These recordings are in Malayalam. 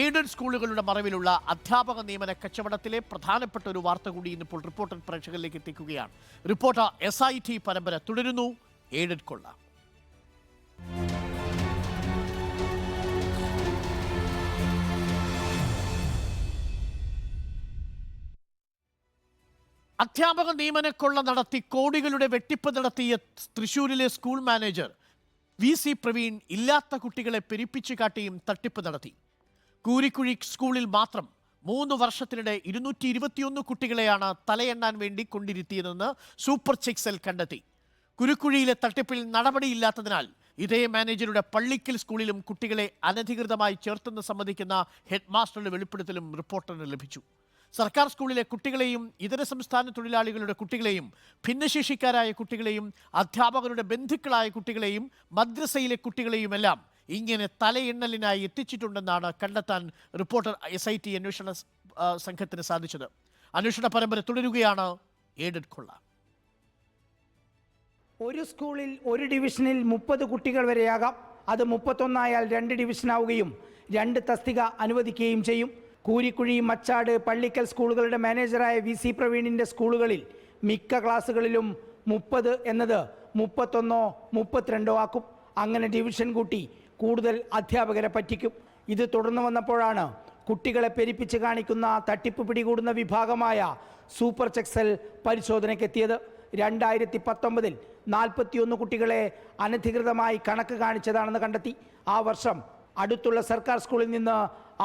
എയ്ഡഡ് സ്കൂളുകളുടെ മറവിലുള്ള അധ്യാപക നിയമന കച്ചവടത്തിലെ പ്രധാനപ്പെട്ട ഒരു വാർത്ത കൂടി ഇന്നിപ്പോൾ റിപ്പോർട്ടർ പ്രേക്ഷകരിലേക്ക് എത്തിക്കുകയാണ്. റിപ്പോർട്ടർ എസ് ഐ ടി പരമ്പര തുടരുന്നു. എയ്ഡഡ് കൊള്ള. അധ്യാപക നിയമനക്കൊള്ള നടത്തി കോടികളുടെ വെട്ടിപ്പ് നടത്തിയ തൃശൂരിലെ school manager V C Praveen ഇല്ലാത്ത കുട്ടികളെ പെരിപ്പിച്ചു കാട്ടിയും തട്ടിപ്പ് നടത്തി. കൂരിക്കുഴി സ്കൂളിൽ മാത്രം മൂന്ന് വർഷത്തിനിടെ ഇരുന്നൂറ്റി ഇരുപത്തിയൊന്ന് കുട്ടികളെയാണ് തലയെണ്ണാൻ വേണ്ടി കൊണ്ടിരുത്തിയതെന്ന് സൂപ്പർ ചെക്സൽ കണ്ടെത്തി. കുരുക്കുഴിയിലെ തട്ടിപ്പിൽ നടപടിയില്ലാത്തതിനാൽ ഇതേ മാനേജറുടെ പള്ളിക്കൽ സ്കൂളിലും കുട്ടികളെ അനധികൃതമായി ചേർത്തെന്ന് സംബന്ധിക്കുന്ന ഹെഡ് മാസ്റ്ററുടെ വെളിപ്പെടുത്തലും റിപ്പോർട്ടറിന് ലഭിച്ചു. സർക്കാർ സ്കൂളിലെ കുട്ടികളെയും ഇതര സംസ്ഥാന തൊഴിലാളികളുടെ കുട്ടികളെയും ഭിന്നശേഷിക്കാരായ കുട്ടികളെയും അധ്യാപകരുടെ ബന്ധുക്കളായ കുട്ടികളെയും മദ്രസയിലെ കുട്ടികളെയുമെല്ലാം ഇങ്ങനെ തലയിണ്ണലിനായി എത്തിച്ചിട്ടുണ്ടെന്നാണ് കണ്ടെത്താൻ റിപ്പോർട്ടർ എസ് ഐ ടി അന്വേഷണ സംഘത്തിന് സാധിച്ചത്. അന്വേഷണ പരമ്പര തുടരുകയാണ് എയ്ഡഡ് കൊള്ള. ഒരു സ്കൂളിൽ ഒരു ഡിവിഷനിൽ മുപ്പത് കുട്ടികൾ വരെയാകാം. അത് മുപ്പത്തൊന്നായാൽ രണ്ട് ഡിവിഷനാവുകയും രണ്ട് തസ്തിക അനുവദിക്കുകയും ചെയ്യും. കൂരിക്കുഴി മച്ചാട് പള്ളിക്കൽ സ്കൂളുകളുടെ മാനേജറായ വി സി പ്രവീണിന്റെ സ്കൂളുകളിൽ മിക്ക ക്ലാസ്സുകളിലും മുപ്പത് എന്നത് മുപ്പത്തൊന്നോ മുപ്പത്തിരണ്ടോ ആക്കും. അങ്ങനെ ഡിവിഷൻ കൂട്ടി കൂടുതൽ അധ്യാപകരെ പറ്റിക്കും. ഇത് തുടർന്ന് വന്നപ്പോഴാണ് കുട്ടികളെ പെരിപ്പിച്ച് കാണിക്കുന്ന തട്ടിപ്പ് പിടികൂടുന്ന വിഭാഗമായ സൂപ്പർ ചെക്സൽ പരിശോധനയ്ക്കെത്തിയത് രണ്ടായിരത്തി പത്തൊമ്പതിൽ നാൽപ്പത്തിയൊന്ന് കുട്ടികളെ അനധികൃതമായി കണക്ക് കാണിച്ചതാണെന്ന് കണ്ടെത്തി. ആ വർഷം അടുത്തുള്ള സർക്കാർ സ്കൂളിൽ നിന്ന്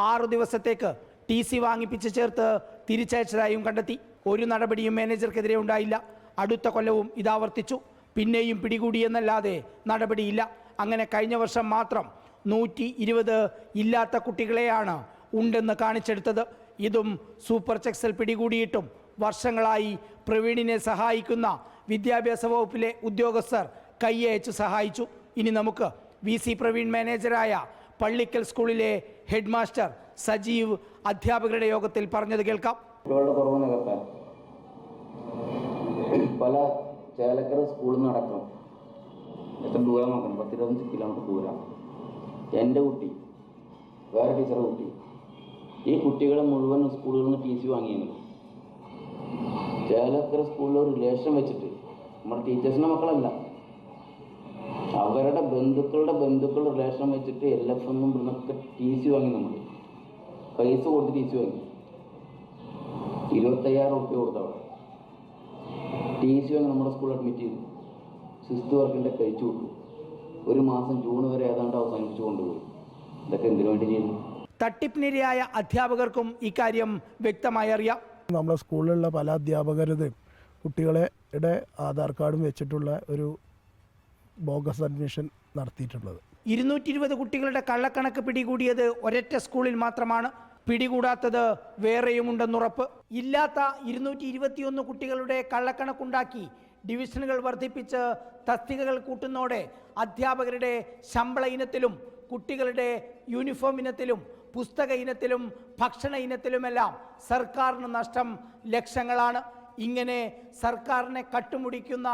ആറു ദിവസത്തേക്ക് ടി സി വാങ്ങിപ്പിച്ച് ചേർത്ത് തിരിച്ചയച്ചതായും കണ്ടെത്തി. ഒരു നടപടിയും മാനേജർക്കെതിരെ ഉണ്ടായില്ല. അടുത്ത കൊല്ലവും ഇതാവർത്തിച്ചു പിന്നെയും പിടികൂടിയെന്നല്ലാതെ നടപടിയില്ല. അങ്ങനെ കഴിഞ്ഞ വർഷം മാത്രം നൂറ്റി ഇരുപത് ഇല്ലാത്ത കുട്ടികളെയാണ് ഉണ്ടെന്ന് കാണിച്ചെടുത്തത്. ഇതും സൂപ്പർ ചെക്സൽ പിടികൂടിയിട്ടും വർഷങ്ങളായി പ്രവീണിനെ സഹായിക്കുന്ന വിദ്യാഭ്യാസ വകുപ്പിലെ ഉദ്യോഗസ്ഥർ കൈയയച്ച് സഹായിച്ചു. ഇനി നമുക്ക് വി സി പ്രവീൺ മാനേജരായ പള്ളിക്കൽ സ്കൂളിലെ ഹെഡ് മാസ്റ്റർ സജീവ് അധ്യാപകരുടെ യോഗത്തിൽ പറഞ്ഞത് കേൾക്കാം. പല ചേലക്കര സ്കൂളിൽ നിന്ന് അടക്കം എത്ര ദൂരം നോക്കണം. പത്തിരുപത്തഞ്ച് കിലോമീറ്റർ ദൂരം. എന്റെ കുട്ടി വേറെ ടീച്ചറുടെ കുട്ടി ഈ കുട്ടികളെ മുഴുവൻ സ്കൂളുകളിൽ നിന്ന് ടി സി വാങ്ങിയിരുന്നു ചേലക്കര സ്കൂളിൽ ഒരു റിലേഷൻ വെച്ചിട്ട് നമ്മുടെ ടീച്ചേഴ്സിന്റെ മക്കളല്ല. അവരുടെ ബന്ധുക്കളുടെ ബന്ധുക്കളുടെ റിലേഷൻ വെച്ചിട്ട് എൽ എഫ് എന്നും ഇവിടുന്നൊക്കെ ടി സി വാങ്ങി നമ്മൾ. പൈസ കൊടുത്ത് ടി സി വാങ്ങി. ഇരുപത്തയ്യായിരം റുപ്യ കൊടുത്തവിടെ ടി സി വാങ്ങി നമ്മുടെ സ്കൂളിൽ അഡ്മിറ്റ് ചെയ്തു. സിക്സ്ത് വർക്കിന്റെ കഴിച്ചു കൊടുത്തു ഒരു മാസം ജൂൺ വരെ ഏതാണ്ട് അവസാനിപ്പിച്ചു കൊണ്ടുപോയി. ഇതൊക്കെ എന്തിനു വേണ്ടി ചെയ്യുന്നു? തട്ടിപ്പിനിരയായ അധ്യാപകർക്കും ഇക്കാര്യം വ്യക്തമായി അറിയാം. നമ്മുടെ സ്കൂളിലുള്ള പല അധ്യാപകരത് കുട്ടികളുടെ ആധാർ കാർഡും വെച്ചിട്ടുള്ള ഒരു ബോഗസ് അഡ്മിഷൻ നടത്തിയിട്ടുള്ളത്. ഇരുന്നൂറ്റി ഇരുപത് കുട്ടികളുടെ കള്ളക്കണക്ക് പിടികൂടിയത് ഒരൊറ്റ സ്കൂളിൽ മാത്രമാണ്. പിടികൂടാത്തത് വേറെയുമുണ്ടെന്നുറപ്പ്. ഇല്ലാത്ത ഇരുന്നൂറ്റി ഇരുപത്തിയൊന്ന് കുട്ടികളുടെ കള്ളക്കണക്കുണ്ടാക്കി ഡിവിഷനുകൾ വർദ്ധിപ്പിച്ച് തസ്തികകൾ കൂട്ടുന്നതോടെ അധ്യാപകരുടെ ശമ്പള ഇനത്തിലും കുട്ടികളുടെ യൂണിഫോം ഇനത്തിലും പുസ്തക ഇനത്തിലും ഭക്ഷണ ഇനത്തിലുമെല്ലാം സർക്കാരിന് നഷ്ടം ലക്ഷങ്ങളാണ്. ഇങ്ങനെ സർക്കാരിനെ കട്ടുമുടിക്കുന്ന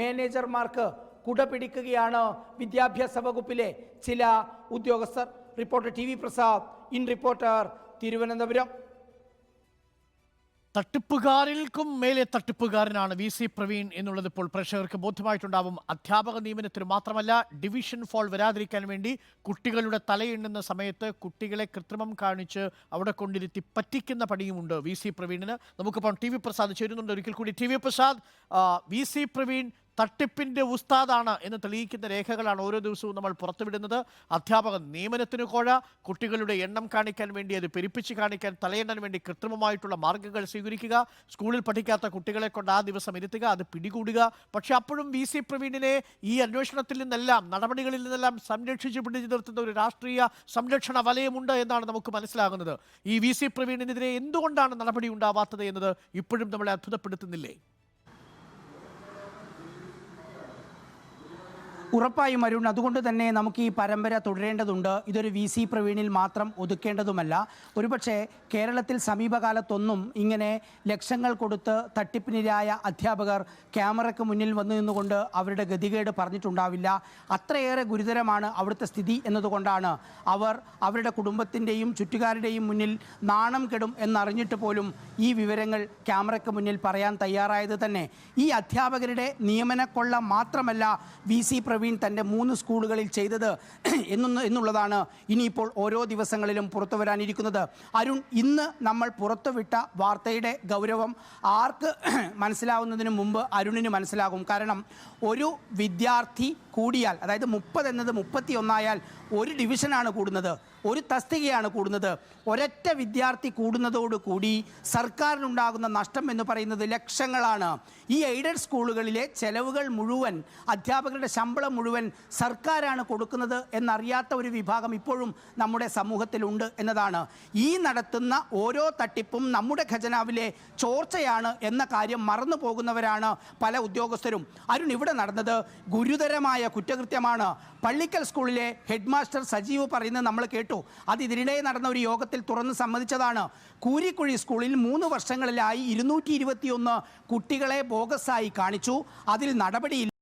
മാനേജർമാർക്ക് കുട പിടിക്കുകയാണ് വിദ്യാഭ്യാസ വകുപ്പിലെ ചില ഉദ്യോഗസ്ഥർ. Reporter T V Prasad in reporter Thiruvananthapuram. തട്ടിപ്പുകാരിൽക്കും മേലെ തട്ടിപ്പുകാരനാണ് വി സി പ്രവീൺ എന്നുള്ളത് ഇപ്പോൾ പ്രേക്ഷകർക്ക് ബോധ്യമായിട്ടുണ്ടാവും. അധ്യാപക നിയമനത്തിന് മാത്രമല്ല ഡിവിഷൻ ഫോൾ വരാതിരിക്കാൻ വേണ്ടി കുട്ടികളുടെ തലയെണ്ണുന്ന സമയത്ത് കുട്ടികളെ കൃത്രിമം കാണിച്ച് അവിടെ കൊണ്ടിരുത്തി പറ്റിക്കുന്ന പണിയുമുണ്ട് വി സി പ്രവീണിന്. നമുക്കിപ്പോൾ ടി വി പ്രസാദ് ചേരുന്നുണ്ട്. ഒരിക്കൽ കൂടി T V Prasad V C Praveen തട്ടിപ്പിന്റെ ഉസ്താദാണ് എന്ന് തെളിയിക്കുന്ന രേഖകളാണ് ഓരോ ദിവസവും നമ്മൾ പുറത്തുവിടുന്നത്. അധ്യാപക നിയമനത്തിന് കോഴ കുട്ടികളുടെ എണ്ണം കാണിക്കാൻ വേണ്ടി അത് പെരുപ്പിച്ച് കാണിക്കാൻ തലയെണ്ണാൻ വേണ്ടി കൃത്രിമമായിട്ടുള്ള മാർഗങ്ങൾ സ്വീകരിക്കുക സ്കൂളിൽ പഠിക്കാത്ത കുട്ടികളെ കൊണ്ട് ആ ദിവസം ഇരുത്തുക അത് പിടികൂടുക. പക്ഷെ അപ്പോഴും വി സി പ്രവീണിനെ ഈ അന്വേഷണത്തിൽ നിന്നെല്ലാം നടപടികളിൽ നിന്നെല്ലാം സംരക്ഷിച്ച് പിടിച്ചു നിർത്തുന്ന ഒരു രാഷ്ട്രീയ സംരക്ഷണ വലയമുണ്ട് എന്നാണ് നമുക്ക് മനസ്സിലാകുന്നത്. ഈ വി സി പ്രവീണിനെതിരെ എന്തുകൊണ്ടാണ് നടപടി ഉണ്ടാവാത്തത് എന്നത് ഇപ്പോഴും നമ്മളെ അത്ഭുതപ്പെടുത്തുന്നില്ലേ? ഉറപ്പായും അരുൺ അതുകൊണ്ട് തന്നെ നമുക്ക് ഈ പരമ്പര തുടരേണ്ടതുണ്ട്. ഇതൊരു വി സി പ്രവീണിൽ മാത്രം ഒതുക്കേണ്ടതുമല്ല. ഒരുപക്ഷെ കേരളത്തിൽ സമീപകാലത്തൊന്നും ഇങ്ങനെ ലക്ഷങ്ങൾ കൊടുത്ത് തട്ടിപ്പിനിരായ അധ്യാപകർ ക്യാമറയ്ക്ക് മുന്നിൽ വന്നു നിന്നുകൊണ്ട് അവരുടെ ഗതികേട് പറഞ്ഞിട്ടുണ്ടാവില്ല. അത്രയേറെ ഗുരുതരമാണ് അവിടുത്തെ സ്ഥിതി എന്നതുകൊണ്ടാണ് അവർ അവരുടെ കുടുംബത്തിന്റെയും ചുറ്റുകാരുടെയും മുന്നിൽ നാണം കെടും എന്നറിഞ്ഞിട്ട് പോലും ഈ വിവരങ്ങൾ ക്യാമറയ്ക്ക് മുന്നിൽ പറയാൻ തയ്യാറായത് തന്നെ. ഈ അധ്യാപകരുടെ നിയമനക്കൊള്ള മാത്രമല്ല വി സി പ്രവീൺ തന്റെ മൂന്ന് സ്കൂളുകളിൽ ചെയ്തത് എന്നൊന്ന് എന്നുള്ളതാണ് ഇനിയിപ്പോൾ ഓരോ ദിവസങ്ങളിലും പുറത്തു വരാനിരിക്കുന്നത്. അരുൺ ഇന്ന് നമ്മൾ പുറത്തുവിട്ട വാർത്തയുടെ ഗൗരവം ആർക്ക് മനസ്സിലാവുന്നതിന് മുമ്പ് അരുണിന് മനസ്സിലാകും. കാരണം ഒരു വിദ്യാർത്ഥി കൂടിയാൽ അതായത് മുപ്പത് എന്നത് മുപ്പത്തി ഒന്നായാൽ ഒരു ഡിവിഷനാണ് കൂടുന്നത്. ഒരു തസ്തികയാണ് കൂടുന്നത്. ഒരൊറ്റ വിദ്യാർത്ഥി കൂടുന്നതോടുകൂടി സർക്കാരിനുണ്ടാകുന്ന നഷ്ടം എന്ന് പറയുന്നത് ലക്ഷങ്ങളാണ്. ഈ എയ്ഡഡ് സ്കൂളുകളിലെ ചെലവുകൾ മുഴുവൻ അധ്യാപകരുടെ ശമ്പളം മുഴുവൻ സർക്കാരാണ് കൊടുക്കുന്നത് എന്നറിയാത്ത ഒരു വിഭാഗം ഇപ്പോഴും നമ്മുടെ സമൂഹത്തിലുണ്ട് എന്നതാണ്. ഈ നടത്തുന്ന ഓരോ തട്ടിപ്പും നമ്മുടെ ഖജനാവിലെ ചോർച്ചയാണ് എന്ന കാര്യം മറന്നു പോകുന്നവരാണ് പല ഉദ്യോഗസ്ഥരും. അരുൺ ഇവിടെ നടന്നത് ഗുരുതരമായ കുറ്റകൃത്യമാണ്. പള്ളിക്കൽ സ്കൂളിലെ ഹെഡ് മാസ്റ്റർ സജീവ് പറയുന്നത് നമ്മൾ കേട്ടു. അത് ഇതിനിടെ നടന്ന ഒരു യോഗത്തിൽ തുറന്ന് സമ്മതിച്ചതാണ്. കൂരിക്കുഴി സ്കൂളിൽ മൂന്ന് വർഷങ്ങളിലായി ഇരുന്നൂറ്റി കുട്ടികളെ ബോഗസായി കാണിച്ചു. അതിൽ നടപടിയില്ല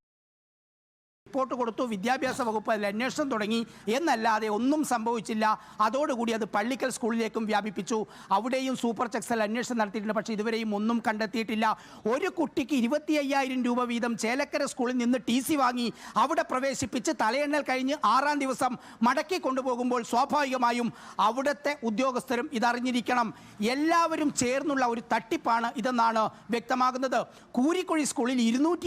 റിപ്പോർട്ട് കൊടുത്തു വിദ്യാഭ്യാസ വകുപ്പ് അതിൽ അന്വേഷണം തുടങ്ങി. എന്നല്ലാതെ ഒന്നും സംഭവിച്ചില്ല. അതോടുകൂടി അത് പള്ളിക്കൽ സ്കൂളിലേക്കും വ്യാപിപ്പിച്ചു. അവിടെയും സൂപ്പർ ചെക്സൽ അന്വേഷണം നടത്തിയിട്ടുണ്ട്. പക്ഷേ ഇതുവരെയും ഒന്നും കണ്ടെത്തിയിട്ടില്ല. ഒരു കുട്ടിക്ക് ഇരുപത്തി അയ്യായിരം രൂപ വീതം ചേലക്കര സ്കൂളിൽ നിന്ന് ടി സി വാങ്ങി അവിടെ പ്രവേശിപ്പിച്ച് തലയെണ്ണൽ കഴിഞ്ഞ് ആറാം ദിവസം മടക്കി കൊണ്ടുപോകുമ്പോൾ സ്വാഭാവികമായും അവിടുത്തെ ഉദ്യോഗസ്ഥരും ഇതറിഞ്ഞിരിക്കണം. എല്ലാവരും ചേർന്നുള്ള ഒരു തട്ടിപ്പാണ് ഇതെന്നാണ് വ്യക്തമാകുന്നത്. കൂരിക്കുഴി സ്കൂളിൽ ഇരുന്നൂറ്റി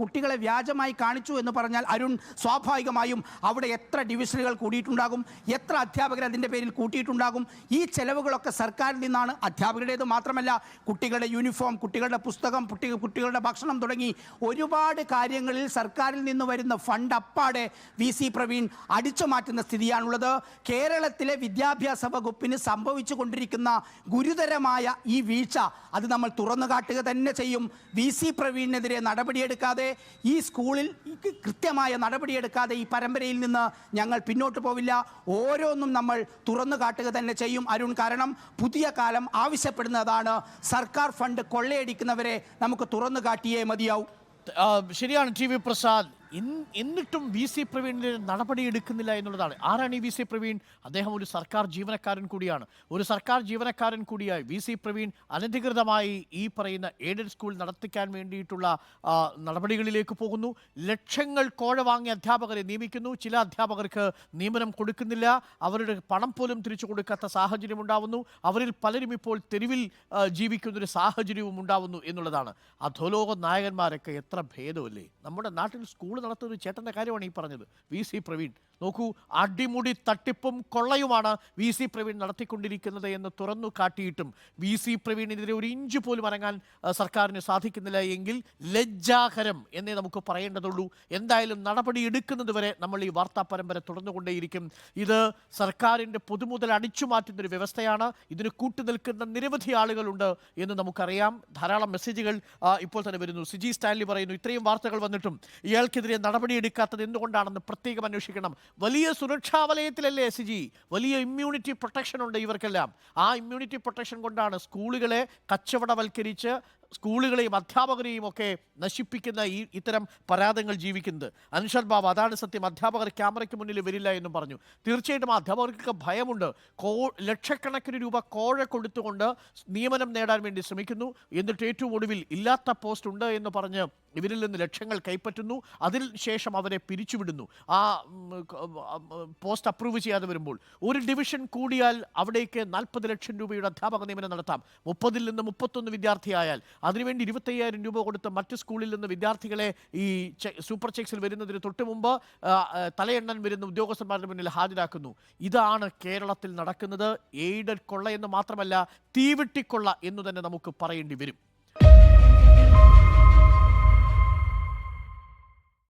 കുട്ടികളെ വ്യാജമായി കാണിച്ചു എന്ന് പറഞ്ഞാൽ അരുൺ സ്വാഭാവികമായും അവിടെ എത്ര ഡിവിഷനുകൾ കൂടിയിട്ടുണ്ടാകും? എത്ര അധ്യാപകർ അതിന്റെ പേരിൽ കൂട്ടിയിട്ടുണ്ടാകും? ഈ ചെലവുകളൊക്കെ സർക്കാരിൽ നിന്നാണ് അധ്യാപകരുടേത് മാത്രമല്ല കുട്ടികളുടെ യൂണിഫോം കുട്ടികളുടെ പുസ്തകം കുട്ടി കുട്ടികളുടെ ഭക്ഷണം തുടങ്ങി ഒരുപാട് കാര്യങ്ങളിൽ സർക്കാരിൽ നിന്ന് വരുന്ന ഫണ്ട് അപ്പാടെ വി സി പ്രവീൺ അടിച്ചു മാറ്റുന്ന സ്ഥിതിയാണുള്ളത്. കേരളത്തിലെ വിദ്യാഭ്യാസ വകുപ്പിന് സംഭവിച്ചു കൊണ്ടിരിക്കുന്ന ഗുരുതരമായ ഈ വീഴ്ച അത് നമ്മൾ തുറന്നു കാട്ടുക തന്നെ ചെയ്യും. വി സി പ്രവീണിനെതിരെ നടപടിയെടുക്കാതെ ഈ സ്കൂളിൽ കൃത്യമായ നടപടിയെടുക്കാതെ ഈ പരമ്പരയിൽ നിന്ന് ഞങ്ങൾ പിന്നോട്ട് പോവില്ല. ഓരോന്നും നമ്മൾ തുറന്നു കാട്ടുക തന്നെ ചെയ്യും അരുൺ. കാരണം പുതിയ കാലം ആവശ്യപ്പെടുന്നതാണ്. സർക്കാർ ഫണ്ട് കൊള്ളയടിക്കുന്നവരെ നമുക്ക് തുറന്നു കാട്ടിയേ മതിയാവും. ശരിയാണ് ടി വി പ്രസാദ്. എന്നിട്ടും വി സി പ്രവീണിന് നടപടി എടുക്കുന്നില്ല എന്നുള്ളതാണ്. ആരാണ് ഈ വി സി പ്രവീൺ? അദ്ദേഹം ഒരു സർക്കാർ ജീവനക്കാരൻ കൂടിയാണ്. ഒരു സർക്കാർ ജീവനക്കാരൻ കൂടിയായി വി സി പ്രവീൺ അനധികൃതമായി ഈ പറയുന്ന എയ്ഡഡ് സ്കൂൾ നടത്തിക്കാൻ വേണ്ടിയിട്ടുള്ള നടപടികളിലേക്ക് പോകുന്നു. ലക്ഷങ്ങൾ കോഴ വാങ്ങിയ അധ്യാപകരെ നിയമിക്കുന്നു. ചില അധ്യാപകർക്ക് നിയമനം കൊടുക്കുന്നില്ല. അവരുടെ പണം പോലും തിരിച്ചു കൊടുക്കാത്ത സാഹചര്യം ഉണ്ടാവുന്നു. അവരിൽ പലരും ഇപ്പോൾ തെരുവിൽ ജീവിക്കുന്ന ജീവിക്കുന്നൊരു സാഹചര്യവും ഉണ്ടാവുന്നു എന്നുള്ളതാണ്. അധോലോക നായകന്മാരൊക്കെ എത്ര ഭേദമല്ലേ? നമ്മുടെ നാട്ടിൽ സ്കൂൾ നടത്തുന്ന ചേട്ടന്റെ കാര്യമാണ് ഈ പറഞ്ഞത്. V C Praveen. നോക്കൂ അടിമുടി തട്ടിപ്പും കൊള്ളയുമാണ് വി സി പ്രവീൺ നടത്തിക്കൊണ്ടിരിക്കുന്നത് എന്ന് തുറന്നു കാട്ടിയിട്ടും വി സി പ്രവീണിനെതിരെ ഒരു ഇഞ്ച് പോലും ഇറങ്ങാൻ സർക്കാരിന് സാധിക്കുന്നില്ല എങ്കിൽ ലജ്ജാകരം എന്നേ നമുക്ക് പറയേണ്ടതുള്ളൂ. എന്തായാലും നടപടി എടുക്കുന്നത് വരെ നമ്മൾ ഈ വാർത്താ പരമ്പര തുടർന്നുകൊണ്ടേയിരിക്കും. ഇത് സർക്കാരിന്റെ പൊതുമുതൽ അടിച്ചു മാറ്റുന്നൊരു വ്യവസ്ഥയാണ്. ഇതിന് കൂട്ടുനിൽക്കുന്ന നിരവധി ആളുകളുണ്ട് എന്ന് നമുക്കറിയാം. ധാരാളം മെസ്സേജുകൾ ഇപ്പോൾ തന്നെ വരുന്നു. സിജി സ്റ്റാൻലി പറയുന്നു ഇത്രയും വാർത്തകൾ വന്നിട്ടും ഇയാൾക്കെതിരെ നടപടിയെടുക്കാത്തത് എന്തുകൊണ്ടാണെന്ന് പ്രത്യേകം അന്വേഷിക്കണം. വലിയ സുരക്ഷാ വലയത്തിലല്ലേ എസ് ജി വലിയ ഇമ്മ്യൂണിറ്റി പ്രൊട്ടക്ഷൻ ഉണ്ട് ഇവർക്കെല്ലാം. ആ ഇമ്മ്യൂണിറ്റി പ്രൊട്ടക്ഷൻ കൊണ്ടാണ് സ്കൂളുകളെ കച്ചവടവൽക്കരിച്ച് സ്കൂളുകളെയും അധ്യാപകരെയും ഒക്കെ നശിപ്പിക്കുന്ന ഈ ഇത്തരം പരാതങ്ങൾ ജീവിക്കുന്നത്. അൻഷർ ബാബ് അതാണ് സത്യം. അധ്യാപകർ ക്യാമറയ്ക്ക് മുന്നിൽ വരില്ല എന്നും പറഞ്ഞു. തീർച്ചയായിട്ടും അധ്യാപകർക്കൊക്കെ ഭയമുണ്ട്. കോ ലക്ഷക്കണക്കിന് രൂപ കോഴ കൊടുത്തുകൊണ്ട് നിയമനം നേടാൻ വേണ്ടി ശ്രമിക്കുന്നു. എന്നിട്ട് ഏറ്റവും ഒടുവിൽ ഇല്ലാത്ത പോസ്റ്റ് ഉണ്ട് എന്ന് പറഞ്ഞ് ഇവരിൽ നിന്ന് ലക്ഷങ്ങൾ കൈപ്പറ്റുന്നു. അതിന് ശേഷം അവരെ പിരിച്ചുവിടുന്നു. ആ പോസ്റ്റ് അപ്രൂവ് ചെയ്യാതെ വരുമ്പോൾ ഒരു ഡിവിഷൻ കൂടിയാൽ അവിടേക്ക് നാൽപ്പത് ലക്ഷം രൂപയുടെ അധ്യാപക നിയമനം നടത്താം. മുപ്പതിൽ നിന്ന് മുപ്പത്തൊന്ന് വിദ്യാർത്ഥിയായാൽ അതിനുവേണ്ടി ഇരുപത്തയ്യായിരം രൂപ കൊടുത്ത മറ്റ് സ്കൂളിൽ നിന്ന് വിദ്യാർത്ഥികളെ ഈ സൂപ്പർ ചെക്സിൽ വരുന്നതിന് തൊട്ട് മുമ്പ് തലയെണ്ണൻ വരുന്ന ഉദ്യോഗസ്ഥന്മാരുടെ മുന്നിൽ ഹാജരാക്കുന്നു. ഇതാണ് കേരളത്തിൽ നടക്കുന്നത്. എയ്ഡഡ് കൊള്ള എന്ന് മാത്രമല്ല തീവെട്ടിക്കൊള്ള എന്ന് തന്നെ നമുക്ക് പറയേണ്ടി വരും.